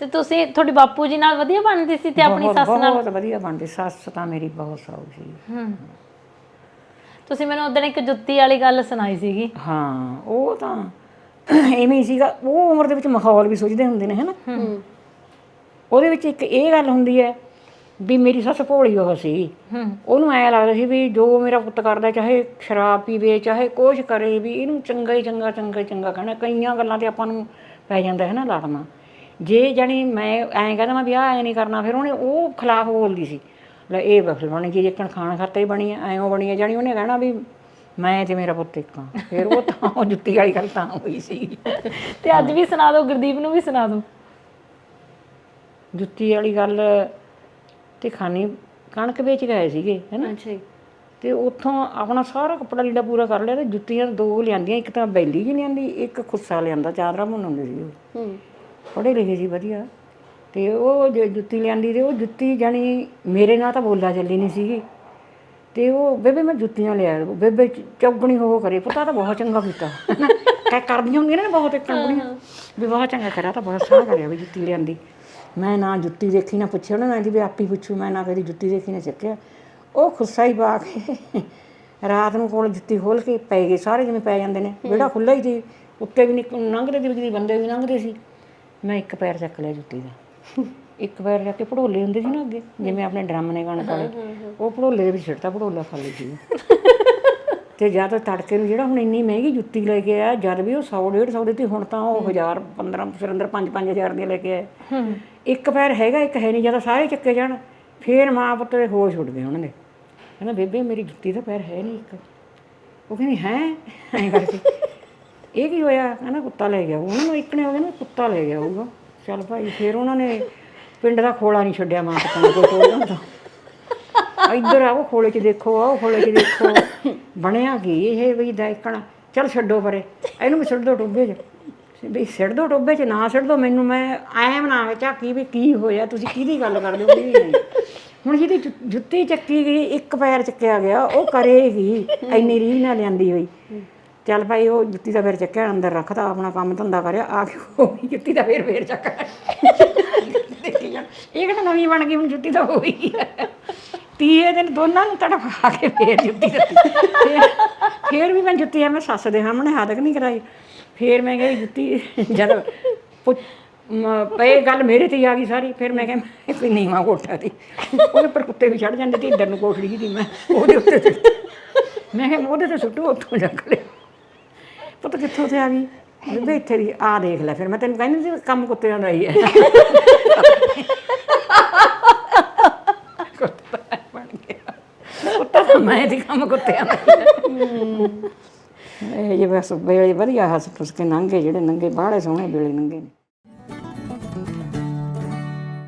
ਤੇ ਤੁਸੀਂ ਤੁਹਾਡੀ ਬਾਪੂ ਜੀ ਨਾਲ ਵਧੀਆ ਬਣਦੀ ਸੀ ਤੇ ਆਪਣੀ ਬਹੁਤ- ਸੱਸ ਨਾਲ? ਬਹੁਤ ਵਧੀਆ ਬਣਦੀ ਸੱਸ ਤਾਂ ਮੇਰੀ ਬਹੁਤ ਸਾਊ ਸੀ। ਹੂੰ। ਤੁਸੀਂ ਮੈਨੂੰ ਉਦੋਂ ਇੱਕ ਜੁੱਤੀ ਵਾਲੀ ਗੱਲ ਸੁਣਾਈ ਸੀਗੀ। ਹਾਂ ਉਹ ਤਾਂ ਐਵੇਂ ਹੀ ਸੀਗਾ ਉਹ ਉਮਰ ਦੇ ਵਿੱਚ ਮਾਹੌਲ ਵੀ ਸੋਚਦੇ ਹੁੰਦੇ ਨੇ ਹੈਨਾ? ਉਹਦੇ ਵਿੱਚ ਇੱਕ ਇਹ ਗੱਲ ਹੁੰਦੀ ਹੈ ਵੀ ਮੇਰੀ ਸੱਸ ਭੋਲੀ ਉਹ ਸੀ। ਹੂੰ। ਉਹਨੂੰ ਐ ਲੱਗਦਾ ਸੀ ਵੀ ਜੋ ਮੇਰਾ ਪੁੱਤ ਕਰਦਾ ਚਾਹੇ ਸ਼ਰਾਬ ਪੀਵੇ ਚਾਹੇ ਕੁਛ ਕਰੇ ਵੀ ਇਹਨੂੰ ਚੰਗਾ ਹੀ ਚੰਗਾ ਚੰਗਾ ਹੀ ਚੰਗਾ ਕਹਿਣਾ ਕਈਆਂ ਗੱਲਾਂ ਤੇ ਆਪਾਂ ਨੂੰ ਪੈ ਜਾਂਦਾ ਹੈ ਨਾ ਲੜਨਾ। ਜੇ ਜਾਣੀ ਮੈਂ ਐਂ ਕਹਿੰਦਾ ਮੈਂ ਵੀ ਆਹ ਐ ਨਹੀਂ ਕਰਨਾ ਫਿਰ ਉਹਨੇ ਉਹ ਖਿਲਾਫ ਬੋਲਦੀ ਸੀ। ਲੈ ਇਹ ਬਖਲ ਬਣੀ ਜੀ ਜੇਕਣ ਖਾਣ ਖਾਤਾ ਹੀ ਬਣੀ ਐ ਐਂ ਬਣੀ ਹੈ ਜਾਣੀ ਉਹਨੇ ਕਹਿਣਾ ਵੀ ਮੈਂ ਤੇ ਮੇਰਾ ਪੁੱਤ ਇੱਕ ਫਿਰ ਉਹ ਤਾਂ ਉਹ ਜੁੱਤੀ ਵਾਲੀ ਗੱਲ ਤਾਂ ਹੋਈ ਸੀ। ਤੇ ਅੱਜ ਵੀ ਸੁਣਾ ਦਿਓ ਗੁਰਦੀਪ ਨੂੰ ਵੀ ਸੁਣਾ ਦਿਓ ਜੁੱਤੀ ਵਾਲੀ ਗੱਲ ਤੇ ਖਾਣੀ ਕਣਕ ਵੇਚ ਗਏ ਸੀਗੇ ਹੈਨਾ? ਅੱਛਾ ਜੀ। ਤੇ ਉੱਥੋਂ ਆਪਣਾ ਸਾਰਾ ਕੱਪੜਾ ਲੀੜਾ ਪੂਰਾ ਕਰ ਲਿਆ ਤੇ ਜੁੱਤੀਆਂ ਦੋ ਲਿਆਂਦੀਆਂ ਇੱਕ ਤਾਂ ਬੈਲੀ ਜੀ ਲਿਆਂਦੀ ਇੱਕ ਖੁੱਸਾ ਲਿਆਂਦਾ ਚਾਦਰਾ ਬਣਾਉਂਦੇ ਸੀ ਉਹ। ਹੂੰ। ਪੜ੍ਹੇ ਲਿਖੇ ਸੀ ਵਧੀਆ। ਤੇ ਉਹ ਜੇ ਜੁੱਤੀ ਲਿਆਂਦੀ ਤੇ ਉਹ ਜੁੱਤੀ ਜਾਣੀ ਮੇਰੇ ਨਾਲ ਤਾਂ ਬੋਲਾ ਚੱਲੀ ਨਹੀਂ ਸੀਗੀ। ਤੇ ਉਹ ਬੇਬੇ ਮੈਂ ਜੁੱਤੀਆਂ ਲਿਆ ਬੇਬੇ ਚ- ਚੌਗਣੀ ਹੋ ਕਰੇ ਪਤਾ ਤਾਂ ਬਹੁਤ ਚੰਗਾ ਕੀਤਾ। ਕਹਿ ਕਰਦੀਆਂ ਹੁੰਦੀਆਂ ਨੇ ਬਹੁਤ ਇੱਕਣ ਬੁੜੀਆਂ ਵੀ ਬਹੁਤ ਚੰਗਾ ਕਰਿਆ ਤਾਂ ਬਹੁਤ ਸੋਹਣਾ ਕਰਿਆ ਵੀ ਜੁੱਤੀ ਲਿਆਂਦੀ। ਮੈਂ ਨਾ ਜੁੱਤੀ ਦੇਖੀ ਨਾ ਪੁੱਛਿਆ ਉਹਨਾਂ ਨੇ ਵੀ ਆਪੀ ਪੁੱਛੂ ਮੈਂ ਨਾ ਕਦੀ ਜੁੱਤੀ ਦੇਖੀ ਨਾ ਚੱਕਿਆ। ਉਹ ਖੁੱਸਾ ਹੀ ਪਾ ਕੇ ਰਾਤ ਨੂੰ ਕੋਲ ਜੁੱਤੀ ਖੋਲ ਕੇ ਪੈ ਗਏ ਸਾਰੇ ਜਿਵੇਂ ਪੈ ਜਾਂਦੇ ਨੇ। ਵਿਹੜਾ ਖੁੱਲਾ ਹੀ ਸੀ ਉੱਤੇ ਵੀ ਨਿਕ- ਲੰਘਦੇ ਦੀ ਬੰਦੇ ਵੀ ਲੰਘਦੇ ਸੀ। ਮੈਂ ਇੱਕ ਪੈਰ ਚੱਕ ਲਿਆ ਜੁੱਤੀ ਦਾ। ਇੱਕ ਪੈਰ ਰੱਖ ਕੇ ਭੜੋਲੇ ਹੁੰਦੇ ਸੀ ਨਾ ਅੱਗੇ ਜਿਵੇਂ ਆਪਣੇ ਡਰਮ ਨੇ ਕਣਕ ਵਾਲੇ ਉਹ ਭੜੋਲੇ ਦੇ ਵਿੱਚ ਛਿੜਤਾ ਭੜੋਲਾ ਖਾਲੀ ਸੀ ਤੇ ਜਦ ਤੜਕੇ ਨੂੰ ਜਿਹੜਾ ਹੁਣ ਇੰਨੀ ਮਹਿੰਗੀ ਜੁੱਤੀ ਲੈ ਕੇ ਆਇਆ ਜਦ ਵੀ ਉਹ 100 150 ਦਿੱਤੀ ਹੁਣ ਤਾਂ ਉਹ 1000 15 ਫਿਰ ਅੰਦਰ 5 5000 ਦੀਆਂ ਲੈ ਕੇ ਆਏ। ਇੱਕ ਪੈਰ ਹੈਗਾ ਇੱਕ ਹੈ ਨਹੀਂ ਜਦੋਂ ਸਾਰੇ ਚੱਕੇ ਜਾਣ। ਫੇਰ ਮਾਂ ਪੁੱਤ ਦੇ ਹੋਸ਼ ਉੱਡ ਗਏ ਉਹਨਾਂ ਦੇ। ਕਹਿੰਦਾ ਬੇਬੇ ਮੇਰੀ ਜੁੱਤੀ ਦਾ ਪੈਰ ਹੈ ਨਹੀਂ ਇੱਕ। ਉਹ ਕਹਿੰਦੀ ਹੈ? ਐਂ ਕਰਕੇ। ਇਹ ਕੀ ਹੋਇਆ? ਕਹਿੰਦਾ ਕੁੱਤਾ ਲੈ ਗਿਆ। ਉਹਨਾਂ ਨੂੰ ਇੱਕ ਨੇ ਹੋ ਗਿਆ ਕੁੱਤਾ ਲੈ ਗਿਆ ਹੋਊਗਾ। ਚੱਲ ਭਾਈ, ਫਿਰ ਉਹਨਾਂ ਨੇ ਪਿੰਡ ਦਾ ਖੋਲਾ ਨਹੀਂ ਛੱਡਿਆ ਮਾਂ ਪੁੱਤਾਂ ਕੋਈ ਟੋਲਦਾ ਹੁੰਦਾ ਇੱਧਰ ਆਓ, ਖੋਲੇ 'ਚ ਦੇਖੋ, ਆਓ, ਖੋਲੇ 'ਚ ਦੇਖੋ। ਬਣਿਆ ਕੀ ਇਹ ਵੀ ਦਾਇਕਣ? ਚੱਲ ਛੱਡੋ ਪਰੇ। ਇਹਨੂੰ ਵੀ ਛੱਡ ਦੋ ਟੋਬੇ 'ਚ। ਵੀ ਸਿੱਟ ਦੋ ਟੋਬੇ 'ਚ, ਨਾ ਛੱਡ ਦੋ। ਮੈਨੂੰ ਮੈਂ ਐਂ ਬਣਾ ਝਾਕੀ ਵੀ ਕੀ ਹੋਇਆ, ਤੁਸੀਂ ਕਿਹਦੀ ਗੱਲ ਕਰਦੇ ਹੋ ਵੀ ਨਹੀਂ ਹੁਣ ਜਿਹਦੀ ਜੁੱਤੀ ਚੱਕੀ ਗਈ, ਇੱਕ ਪੈਰ ਚੱਕਿਆ ਗਿਆ, ਉਹ ਕਰੇਗੀ ਇੰਨੀ ਰੀਹ ਨਾਲ ਲਿਆਂਦੀ ਹੋਈ। ਚੱਲ ਭਾਈ ਉਹ ਜੁੱਤੀ ਦਾ ਫੇਰ ਚੱਕਿਆ, ਅੰਦਰ ਰੱਖਦਾ ਆਪਣਾ ਕੰਮ ਧੰਦਾ ਕਰਿਆ, ਆ ਕੇ ਉਹ ਵੀ ਜੁੱਤੀ ਦਾ ਫੇਰ ਫੇਰ ਚੱਕ ਦੇਖੀ ਜਾਣ। ਇਹ ਕਿਹੜਾ ਨਵੀਂ ਬਣ ਗਈ, ਹੁਣ ਜੁੱਤੀ ਤਾਂ ਹੋਈ ਹੈ ਤੀਏ ਦਿਨ ਦੋਨਾਂ ਨੂੰ ਤੜਫਾ ਕੇ ਫੇਰ ਜੁੱਤੀ ਦਿੱਤੀ। ਫੇਰ ਵੀ ਮੈਂ ਜੁੱਤੀ ਐਵੇਂ ਸੱਸ ਦੇ ਸਾਹਮਣੇ ਹੱਥ ਨਹੀਂ ਕਰਾਈ। ਫੇਰ ਮੈਂ ਕਿਹਾ ਜੁੱਤੀ ਜਦ ਪਏ ਗੱਲ ਮੇਰੇ ਤੇ ਹੀ ਆ ਗਈ ਸਾਰੀ। ਫਿਰ ਮੈਂ ਕਿਹਾ ਮੈਂ ਕੋਈ ਨੀਵਾਂ ਕੋਠਾ ਸੀ ਉਹਦੇ ਪਰ ਕੁੱਤੇ ਵੀ ਚੜ ਜਾਂਦੇ ਤੇ ਇੱਧਰ ਨੂੰ ਕੋਠੜੀ ਦੀ ਮੈਂ ਉਹਦੇ ਉੱਤੇ ਮੈਂ ਕਿਹਾ ਉਹਦੇ ਤੇ ਸੁੱਟੂ, ਉੱਥੋਂ ਚੱਕ ਲਿਆ। ਪਤਾ ਕਿੱਥੋਂ ਤੇ ਆ ਗਈ? ਬੇਬੇ ਇੱਥੇ ਦੀ ਆ ਦੇਖ ਲੈ ਫਿਰ। ਮੈਂ ਤੈਨੂੰ ਕਹਿੰਦੀ ਸੀ ਕੰਮ ਕੁੱਤਿਆਂ ਦਾ ਹੀ ਹੈ। ਕੁੱਤਾ ਬਣ ਗਿਆ। ਕੁੱਤਾ ਤਾਂ ਮੈਂ ਦੀ ਕੰਮ ਕੁੱਤਿਆਂ ਦਾ ਇਹ ਜੇ ਬਸ ਵੇਲੇ ਵਧੀਆ ਹੱਸ ਫੁੱਸ ਕੇ ਲੰਘੇ ਜਿਹੜੇ ਨੰਗੇ, ਬਾਹਲੇ ਸੋਹਣੇ ਵੇਲੇ ਨੰਗੇ ਨੇ।